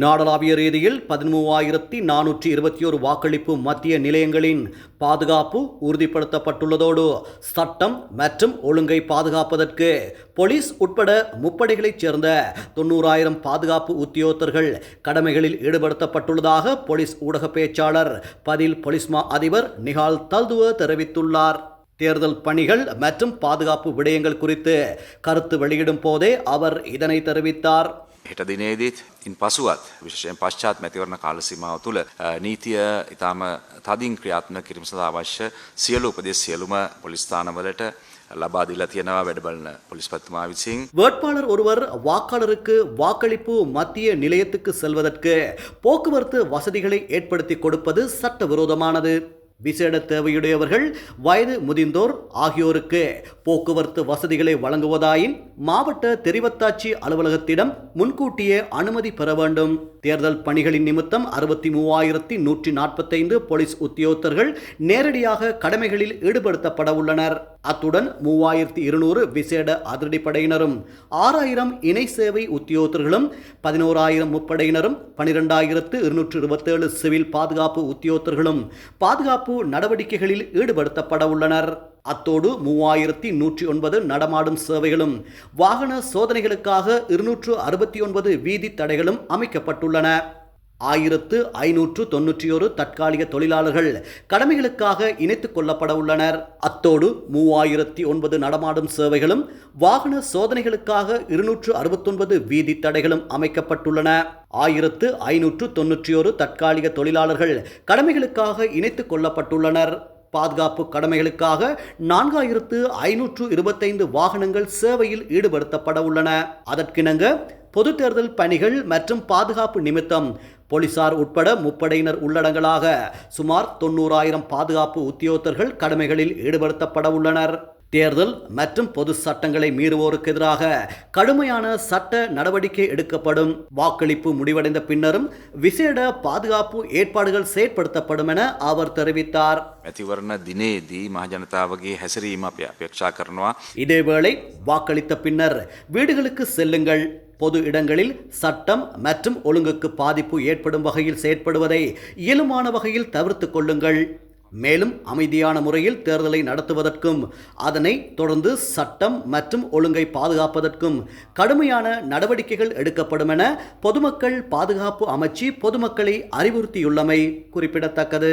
நாடளாவிய ரீதியில் பதிமூவாயிரத்தி நானூற்றி இருபத்தி ஒரு வாக்களிப்பு மத்திய நிலையங்களின் பாதுகாப்பு உறுதிப்படுத்தப்பட்டுள்ளதோடு சட்டம் மற்றும் ஒழுங்கை பாதுகாப்பதற்கு போலீஸ் உட்பட முப்படைகளைச் சேர்ந்த தொண்ணூறாயிரம் பாதுகாப்பு உத்தியோகத்தர்கள் கடமைகளில் ஈடுபடுத்தப்பட்டுள்ளதாக போலீஸ் ஊடக பேச்சாளர் பதில் பொலிஸ்மா அதிபர் நிகால் தல்துவ தெரிவித்துள்ளார். தேர்தல் பணிகள் மற்றும் பாதுகாப்பு விடயங்கள் குறித்து கருத்து வெளியிடும் போதே அவர் இதனை தெரிவித்தார். හෙට දිනේදීත් ඉන් පසුවත් විශෂයෙන් පශ්චාත් මැතිවරණ කාලසීමාව තුළ අ, නීතිය ඉතාම තදින් ක්‍රියාත්ම කිරීම සඳහා අවශ්‍ය සියලු උපදෙස් සියලුම පොලිස්ථානවලට ලබා දීලා තියෙනවා වැඩබලන පොලිස්පතිතුමා විසින් வேட்பாளர் ஒருவர் வாக்காளருக்கு வாக்களிப்பு மத்திய நிலையத்துக்கு செல்வதற்கு போக்குவரத்து வசதிகளை ஏற்படுத்தி கொடுப்பது சட்டவிரோதமானது விசேட தேவையுடையவர்கள் வயது முதிர்ந்தோர் ஆகியோருக்கு போக்குவரத்து வசதிகளை வழங்குவதாயின் மாவட்ட தெரிவத்தாட்சி அலுவலகத்திடம் முன்கூட்டியே அனுமதி பெற வேண்டும். தேர்தல் பணிகளின் நிமித்தம் அறுபத்தி மூவாயிரத்தி நூற்றி நாற்பத்தைந்து போலீஸ் உத்தியோகத்தர்கள் நேரடியாக கடமைகளில் ஈடுபடுத்தப்பட உள்ளனர். அத்துடன் மூவாயிரத்தி இருநூறு விசேட அதிரடிப்படையினரும் ஆறாயிரம் இணை சேவை உத்தியோகத்தர்களும் பதினோராயிரம் முப்படையினரும் பனிரெண்டாயிரத்து இருநூற்று இருபத்தேழு சிவில் பாதுகாப்பு உத்தியோகத்தர்களும் பாதுகாப்பு நடவடிக்கைகளில் ஈடுபடுத்தப்பட உள்ளனர். அத்தோடு மூவாயிரத்தி நூற்றி ஒன்பது நடமாடும் சேவைகளும் வாகன சோதனைகளுக்காக இருநூற்று அறுபத்தி ஒன்பது வீதி தடைகளும் அமைக்கப்பட்டுள்ளன. ஆயிரத்து ஐநூற்று தொன்னூற்றி ஒரு தற்காலிக தொழிலாளர்கள் கடமைகளுக்காக இணைத்துக் கொள்ளப்பட உள்ளனர். அத்தோடு மூவாயிரத்தி ஒன்பது நடமாடும் சேவைகளும் வாகன சோதனைகளுக்காக இருநூற்று அறுபத்தொன்பது வீதி தடைகளும் அமைக்கப்பட்டுள்ளன. ஆயிரத்து ஐநூற்று தொன்னூற்றி ஒரு தற்காலிக தொழிலாளர்கள் கடமைகளுக்காக இணைத்துக் கொள்ளப்பட்டுள்ளனர். பாதுகாப்பு கடமைகளுக்காக நான்காயிரத்து ஐநூற்று இருபத்தைந்து வாகனங்கள் சேவையில் ஈடுபடுத்தப்பட உள்ளன. அதற்கிணங்க பொது தேர்தல் பணிகள் மற்றும் பாதுகாப்பு நிமித்தம் போலீசார் உட்பட முப்படையினர் உள்ளடங்கலாக சுமார் தொண்ணூறாயிரம் பாதுகாப்பு உத்தியோகத்தர்கள் கடமைகளில் ஈடுபடுத்தப்பட உள்ளனர் தேர்தல் மற்றும் பொது சட்டங்களை மீறுவோருக்கு எதிராக கடுமையான சட்ட நடவடிக்கை எடுக்கப்படும் வாக்களிப்பு முடிவடைந்த பின்னரும் விசேட பாதுகாப்பு ஏற்பாடுகள் செயற்படுத்தப்படும் என அவர் தெரிவித்தார் මැතිවරණ දිනේදී මහජනතාවගේ හැසිරීම අප අපේක්ෂා කරනවා இதேவேளை வாக்களித்த பின்னர் வீடுகளுக்கு செல்லுங்கள் பொது இடங்களில் சட்டம் மற்றும் ஒழுங்குக்கு பாதிப்பு ஏற்படும் வகையில் செயற்படுவதை இயலுமான வகையில் தவிர்த்து கொள்ளுங்கள். மேலும் அமைதியான முறையில் தேர்தலை நடத்துவதற்கும் அதனை தொடர்ந்து சட்டம் மற்றும் ஒழுங்கை பாதுகாப்பதற்கும் கடுமையான நடவடிக்கைகள் எடுக்கப்படும் என பொதுமக்கள் பாதுகாப்பு அமைச்சு பொதுமக்களை அறிவுறுத்தியுள்ளமை குறிப்பிடத்தக்கது.